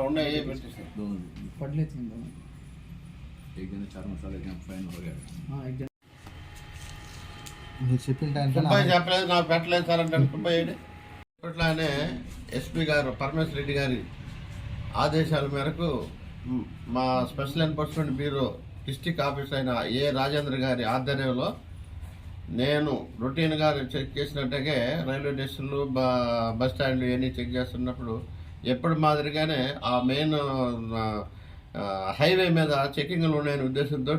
ఉన్నాయి చెప్పలేదు నాకు ఇప్పట్లానే ఎస్పీ గారు పరమేశ్వర రెడ్డి గారి ఆదేశాల మేరకు మా special enforcement bureau district office అయిన ఏ రాజేంద్ర గారి ఆధ్వర్యంలో నేను రొటీన్గా చెక్ చేసినట్టుగా రైల్వే స్టేషన్లు బస్ స్టాండ్లు ఇవన్నీ చెక్ చేస్తున్నప్పుడు ఎప్పుడు మాదిరిగానే ఆ మెయిన్ హైవే మీద చెకింగ్లు ఉన్నాయనే ఉద్దేశంతో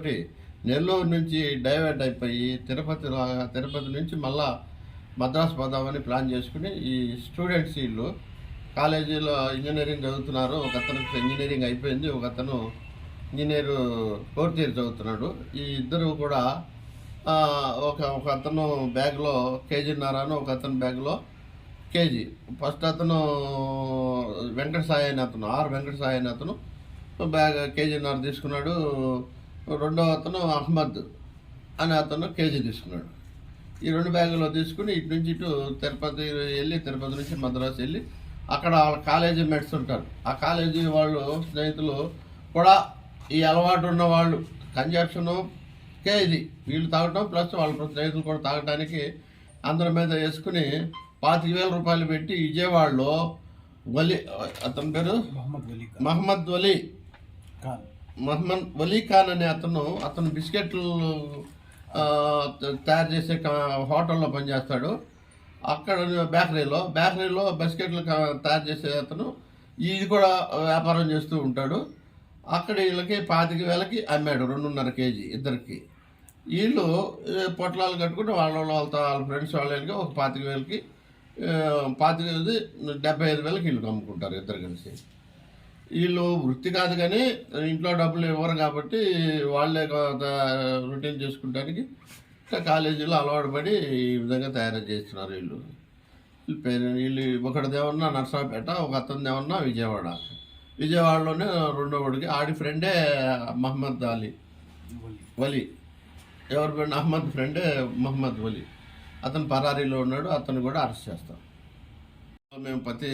నెల్లూరు నుంచి డైవర్ట్ అయిపోయి తిరుపతి తిరుపతి నుంచి మళ్ళా మద్రాసు పోదామని ప్లాన్ చేసుకుని ఈ స్టూడెంట్స్ వీళ్ళు కాలేజీలో ఇంజనీరింగ్ చదువుతున్నారు. ఒక ఇంజనీరింగ్ అయిపోయింది. ఒక అతను ఇంజనీర్ ఫోర్త్ ఇయర్ చదువుతున్నాడు. ఈ ఇద్దరు కూడా ఒక ఒక అతను బ్యాగ్లో కేజీన్నరను ఒక అతను బ్యాగ్లో కేజీ. ఫస్ట్ అతను వెంకట సాయి అతను ఆర్ వెంకట సాయి అతను బ్యాగ్ కేజీన్నర తీసుకున్నాడు. రెండో అతను అహ్మద్ అనే అతను కేజీ తీసుకున్నాడు. ఈ రెండు బ్యాగులో తీసుకుని ఇటు నుంచి ఇటు తిరుపతి వెళ్ళి తిరుపతి నుంచి మద్రాసు వెళ్ళి అక్కడ వాళ్ళ కాలేజీ మెట్స్ ఉంటారు. ఆ కాలేజీ వాళ్ళు స్నేహితులు కూడా ఈ అలవాటు ఉన్న వాళ్ళు కన్జప్షను కేజీ వీళ్ళు తాగటం ప్లస్ వాళ్ళ స్నేహితులు కూడా తాగటానికి అందరి మీద వేసుకుని పాతిక వేల రూపాయలు పెట్టి విజయవాడలో వలి అతని పేరు? మహమ్మద్ వలీ ఖాన్. మహమ్మద్ వలీ. ఖాన్. అనే అతను అతను బిస్కెట్లు తయారు చేసే హోటల్లో పనిచేస్తాడు. అక్కడ బేకరీలో బేకరీలో బిస్కెట్లు తయారు చేసే అతను. ఇది కూడా వ్యాపారం చేస్తూ ఉంటాడు. అక్కడ వీళ్ళకి పాతిక వేలకి అమ్మాడు రెండున్నర కేజీ ఇద్దరికి. వీళ్ళు పొట్లాలు కట్టుకుంటే వాళ్ళ వాళ్ళతో వాళ్ళ ఫ్రెండ్స్ వాళ్ళకి ఒక పాతిక వేలకి పాతిక డెబ్బై ఐదు వేలకి వీళ్ళు అమ్ముకుంటారు ఇద్దరు కలిసి. వీళ్ళు వృత్తి కాదు కానీ ఇంట్లో డబ్బులు ఇవ్వరు కాబట్టి వాళ్ళే రొటీన్ చేసుకుంటానికి కాలేజీలో అలవాటు పడి ఈ విధంగా తయారు చేస్తున్నారు వీళ్ళు. వీళ్ళు వీళ్ళు ఒకటిదేమన్నా నర్సాపేట ఒక అతనిదేమన్నా విజయవాడ. విజయవాడలోనే రెండో వాడికి ఆడి ఫ్రెండే మహమ్మద్ అలీ. వలీ. ఎవరి ఫ్రెండ్? అహ్మద్ ఫ్రెండే మహమ్మద్ వలీ. అతను పరారీలో ఉన్నాడు అతను కూడా అరెస్ట్ చేస్తాం. మేము ప్రతి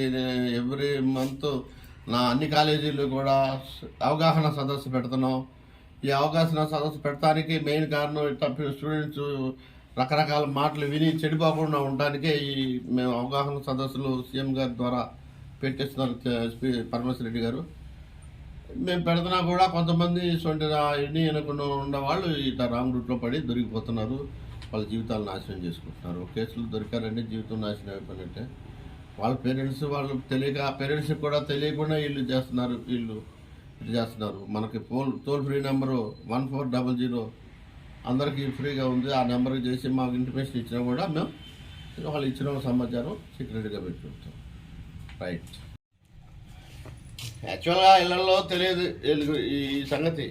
ఎవ్రీ మంత్ నా అన్ని కాలేజీలు కూడా అవగాహన సదస్సు పెడుతున్నాం. ఈ అవగాహన సదస్సు పెట్టడానికి మెయిన్ కారణం ఇట్లా స్టూడెంట్స్ రకరకాల మాటలు విని చెడిపోకుండా ఉండడానికే ఈ మేము అవగాహన సదస్సులు సీఎం గారి ద్వారా పెట్టిస్తున్నారు పరమేశ్వర రెడ్డి గారు. మేము పెడుతున్నా కూడా కొంతమంది ఇటువంటి ఇన్ని అనుకున్న ఉన్న వాళ్ళు ఇట్లా రాంగ్ రూట్లో పడి దొరికిపోతున్నారు. వాళ్ళ జీవితాలు నాశనం చేసుకుంటున్నారు. కేసులు దొరికారంటే జీవితం నాశనం అయిపోయినట్టే. వాళ్ళ పేరెంట్స్ వాళ్ళు తెలియక పేరెంట్స్కి కూడా తెలియకుండా వీళ్ళు చేస్తున్నారు వీళ్ళు ఇది చేస్తున్నారు. మనకి pole toll free number one four double zero అందరికీ ఫ్రీగా ఉంది. ఆ నెంబర్కి చేసి మాకు ఇంటిమేషన్ ఇచ్చినా కూడా మేము వాళ్ళు ఇచ్చిన సమాచారం సీక్రెట్గా పెట్టుకుంటాం రైట్ యాక్చువల్గా ఇళ్ళలో తెలియదు ఈ సంగతి.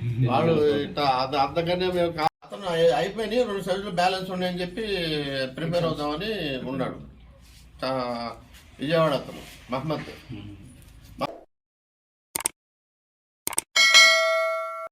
వాళ్ళు అంతకనే మేము అతను అయి- అయిపోయినాయి రెండు సైజులు బ్యాలెన్స్ ఉన్నాయని చెప్పి ప్రిపేర్ అవుదామని ఉన్నాడు. విజయవాడ అతను మహమ్మద్.